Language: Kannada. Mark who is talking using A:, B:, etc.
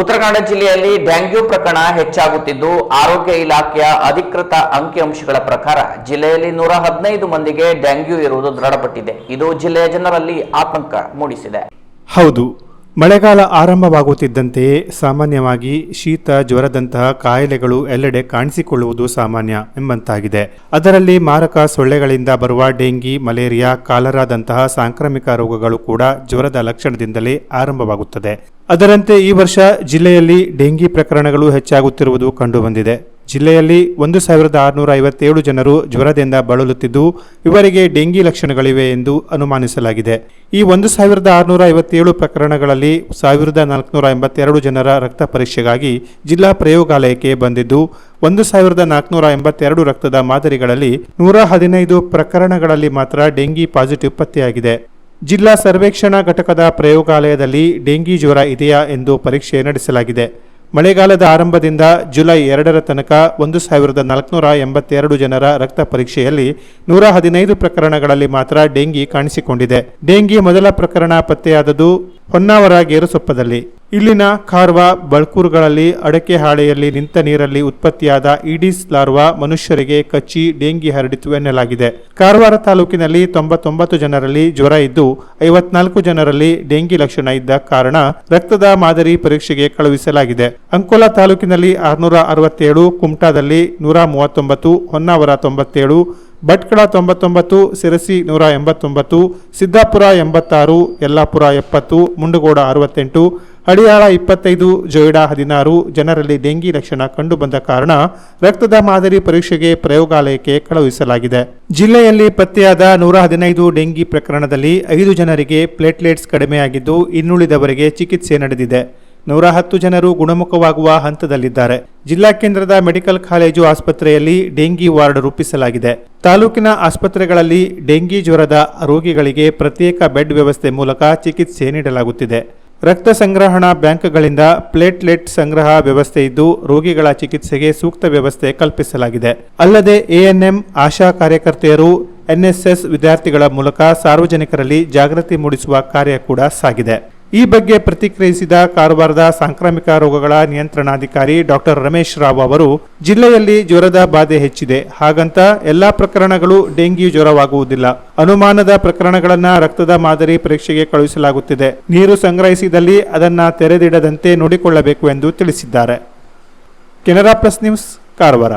A: ಉತ್ತರ ಕನ್ನಡ ಜಿಲ್ಲೆಯಲ್ಲಿ ಡೆಂಗ್ಯೂ ಪ್ರಕರಣ ಹೆಚ್ಚಾಗುತ್ತಿದ್ದು, ಆರೋಗ್ಯ ಇಲಾಖೆಯ ಅಧಿಕೃತ ಅಂಕಿಅಂಶಗಳ ಪ್ರಕಾರ ಜಿಲ್ಲೆಯಲ್ಲಿ ನೂರ ಹದಿನೈದು ಮಂದಿಗೆ ಡೆಂಗ್ಯೂ ಇರುವುದು ದೃಢಪಟ್ಟಿದೆ. ಇದು ಜಿಲ್ಲೆಯ ಜನರಲ್ಲಿ ಆತಂಕ ಮೂಡಿಸಿದೆ.
B: ಹೌದು. ಮಳೆಗಾಲ ಆರಂಭವಾಗುತ್ತಿದ್ದಂತೆಯೇ ಸಾಮಾನ್ಯವಾಗಿ ಶೀತ ಜ್ವರದಂತಹ ಕಾಯಿಲೆಗಳು ಎಲ್ಲೆಡೆ ಕಾಣಿಸಿಕೊಳ್ಳುವುದು ಸಾಮಾನ್ಯ ಎಂಬಂತಾಗಿದೆ. ಅದರಲ್ಲಿ ಮಾರಕ ಸೊಳ್ಳೆಗಳಿಂದ ಬರುವ ಡೆಂಗಿ, ಮಲೇರಿಯಾ, ಕಾಲರಾದಂತಹ ಸಾಂಕ್ರಾಮಿಕ ರೋಗಗಳು ಕೂಡ ಜ್ವರದ ಲಕ್ಷಣದಿಂದಲೇ ಆರಂಭವಾಗುತ್ತದೆ. ಅದರಂತೆ ಈ ವರ್ಷ ಜಿಲ್ಲೆಯಲ್ಲಿ ಡೆಂಗಿ ಪ್ರಕರಣಗಳು ಹೆಚ್ಚಾಗುತ್ತಿರುವುದು ಕಂಡುಬಂದಿದೆ. ಜಿಲ್ಲೆಯಲ್ಲಿ ಒಂದು ಸಾವಿರದ ಆರುನೂರ ಐವತ್ತೇಳು ಜನರು ಜ್ವರದಿಂದ ಬಳಲುತ್ತಿದ್ದು, ಇವರಿಗೆ ಡೆಂಗಿ ಲಕ್ಷಣಗಳಿವೆ ಎಂದು ಅನುಮಾನಿಸಲಾಗಿದೆ. ಈ ಒಂದು ಸಾವಿರದ ಆರುನೂರ ಐವತ್ತೇಳು ಪ್ರಕರಣಗಳಲ್ಲಿ ಸಾವಿರದ ನಾಲ್ಕುನೂರ ಎಂಬತ್ತೆರಡು ಜನರ ರಕ್ತ ಪರೀಕ್ಷೆಗಾಗಿ ಜಿಲ್ಲಾ ಪ್ರಯೋಗಾಲಯಕ್ಕೆ ಬಂದಿದ್ದು, ಒಂದು ಸಾವಿರದ ನಾಲ್ಕುನೂರ ಎಂಬತ್ತೆರಡು ರಕ್ತದ ಮಾದರಿಗಳಲ್ಲಿ ನೂರ ಹದಿನೈದು ಪ್ರಕರಣಗಳಲ್ಲಿ ಮಾತ್ರ ಡೆಂಗಿ ಪಾಸಿಟಿವ್ ಪತ್ತೆಯಾಗಿದೆ. ಜಿಲ್ಲಾ ಸರ್ವೇಕ್ಷಣಾ ಘಟಕದ ಪ್ರಯೋಗಾಲಯದಲ್ಲಿ ಡೆಂಗಿ ಜ್ವರ ಇದೆಯಾ ಎಂದು ಪರೀಕ್ಷೆ ನಡೆಸಲಾಗಿದೆ. ಮಳೆಗಾಲದ ಆರಂಭದಿಂದ ಜುಲೈ ಎರಡರ ತನಕ ಒಂದು ಸಾವಿರದ ನಾಲ್ಕುನೂರ ಎಂಬತ್ತೆರಡು ಜನರ ರಕ್ತ ಪರೀಕ್ಷೆಯಲ್ಲಿ ನೂರ ಹದಿನೈದು ಪ್ರಕರಣಗಳಲ್ಲಿ ಮಾತ್ರ ಡೆಂಗಿ ಕಾಣಿಸಿಕೊಂಡಿದೆ. ಡೆಂಗಿ ಮೊದಲ ಪ್ರಕರಣ ಪತ್ತೆಯಾದದು ಹೊನ್ನಾವರ ಗೇರುಸೊಪ್ಪದಲ್ಲಿ. ಇಲ್ಲಿನ ಖಾರ್ವಾ ಬಳ್ಕೂರುಗಳಲ್ಲಿ ಅಡಕೆ ಹಾಳೆಯಲ್ಲಿ ನಿಂತ ನೀರಲ್ಲಿ ಉತ್ಪತ್ತಿಯಾದ ಈಡಿಸ್ ಲಾರ್ವಾ ಮನುಷ್ಯರಿಗೆ ಕಚ್ಚಿ ಡೆಂಗಿ ಹರಡಿತು ಎನ್ನಲಾಗಿದೆ. ಕಾರವಾರ ತಾಲೂಕಿನಲ್ಲಿ ತೊಂಬತ್ತೊಂಬತ್ತು ಜನರಲ್ಲಿ ಜ್ವರ ಇದ್ದು, ಐವತ್ನಾಲ್ಕು ಜನರಲ್ಲಿ ಡೆಂಗಿ ಲಕ್ಷಣ ಇದ್ದ ಕಾರಣ ರಕ್ತದ ಮಾದರಿ ಪರೀಕ್ಷೆಗೆ ಕಳುಹಿಸಲಾಗಿದೆ. ಅಂಕೋಲಾ ತಾಲೂಕಿನಲ್ಲಿ ಆರುನೂರ ಅರವತ್ತೇಳು, ಕುಮಟಾದಲ್ಲಿ ನೂರ ಮೂವತ್ತೊಂಬತ್ತು, ಹೊನ್ನಾವರ ತೊಂಬತ್ತೇಳು ಭಟ್ಕಳ ತೊಂಬತ್ತೊಂಬತ್ತು, ಸಿರಸಿ ನೂರ ಎಂಬತ್ತೊಂಬತ್ತು, ಸಿದ್ದಾಪುರ ಎಂಬತ್ತಾರು, ಯಲ್ಲಾಪುರ ಎಪ್ಪತ್ತು, ಮುಂಡಗೋಡ ಅರವತ್ತೆಂಟು ಹಳಿಯಾಳ ಇಪ್ಪತ್ತೈದು, ಜೊಯ್ಡಾ ಹದಿನಾರು, ಜನರಲ್ಲಿ ಡೆಂಗಿ ಲಕ್ಷಣ ಕಂಡುಬಂದ ಕಾರಣ ರಕ್ತದ ಮಾದರಿ ಪರೀಕ್ಷೆಗೆ ಪ್ರಯೋಗಾಲಯಕ್ಕೆ ಕಳುಹಿಸಲಾಗಿದೆ. ಜಿಲ್ಲೆಯಲ್ಲಿ ಪತ್ತೆಯಾದ ನೂರ ಹದಿನೈದು ಡೆಂಗಿ ಪ್ರಕರಣದಲ್ಲಿ ಐದು ಜನರಿಗೆ ಪ್ಲೇಟ್ಲೆಟ್ಸ್ ಕಡಿಮೆಯಾಗಿದ್ದು ಇನ್ನುಳಿದವರಿಗೆ ಚಿಕಿತ್ಸೆ ನಡೆದಿದೆ. ನೂರ ಹತ್ತು ಜನರು ಗುಣಮುಖವಾಗುವ ಹಂತದಲ್ಲಿದ್ದಾರೆ. ಜಿಲ್ಲಾ ಕೇಂದ್ರದ ಮೆಡಿಕಲ್ ಕಾಲೇಜು ಆಸ್ಪತ್ರೆಯಲ್ಲಿ ಡೆಂಗಿ ವಾರ್ಡ್ ರೂಪಿಸಲಾಗಿದೆ. ತಾಲೂಕಿನ ಆಸ್ಪತ್ರೆಗಳಲ್ಲಿ ಡೆಂಗಿ ಜ್ವರದ ರೋಗಿಗಳಿಗೆ ಪ್ರತ್ಯೇಕ ಬೆಡ್ ವ್ಯವಸ್ಥೆ ಮೂಲಕ ಚಿಕಿತ್ಸೆ ನೀಡಲಾಗುತ್ತಿದೆ. ರಕ್ತ ಸಂಗ್ರಹಣಾ ಬ್ಯಾಂಕ್ಗಳಿಂದ ಪ್ಲೇಟ್ಲೆಟ್ ಸಂಗ್ರಹ ವ್ಯವಸ್ಥೆ ಇದ್ದು, ರೋಗಿಗಳ ಚಿಕಿತ್ಸೆಗೆ ಸೂಕ್ತ ವ್ಯವಸ್ಥೆ ಕಲ್ಪಿಸಲಾಗಿದೆ. ಅಲ್ಲದೆ ಎಎನ್ಎಂ ಆಶಾ ಕಾರ್ಯಕರ್ತೆಯರು ಎನ್ಎಸ್ಎಸ್ ವಿದ್ಯಾರ್ಥಿಗಳ ಮೂಲಕ ಸಾರ್ವಜನಿಕರಲ್ಲಿ ಜಾಗೃತಿ ಮೂಡಿಸುವ ಕಾರ್ಯ ಕೂಡ ಸಾಗಿದೆ. ಈ ಬಗ್ಗೆ ಪ್ರತಿಕ್ರಿಯಿಸಿದ ಕಾರವಾರದ ಸಾಂಕ್ರಾಮಿಕ ರೋಗಗಳ ನಿಯಂತ್ರಣಾಧಿಕಾರಿ ಡಾಕ್ಟರ್ ರಮೇಶ್ ರಾವ್ ಅವರು, ಜಿಲ್ಲೆಯಲ್ಲಿ ಜ್ವರದ ಬಾಧೆ ಹೆಚ್ಚಿದೆ. ಹಾಗಂತ ಎಲ್ಲಾ ಪ್ರಕರಣಗಳು ಡೆಂಗ್ಯೂ ಜ್ವರವಾಗುವುದಿಲ್ಲ. ಅನುಮಾನದ ಪ್ರಕರಣಗಳನ್ನು ರಕ್ತದ ಮಾದರಿ ಪರೀಕ್ಷೆಗೆ ಕಳುಹಿಸಲಾಗುತ್ತಿದೆ. ನೀರು ಸಂಗ್ರಹಿಸಿದಲ್ಲಿ ಅದನ್ನು ತೆರೆದಿಡದಂತೆ ನೋಡಿಕೊಳ್ಳಬೇಕು ಎಂದು ತಿಳಿಸಿದ್ದಾರೆ. Canara plus news, Karwar.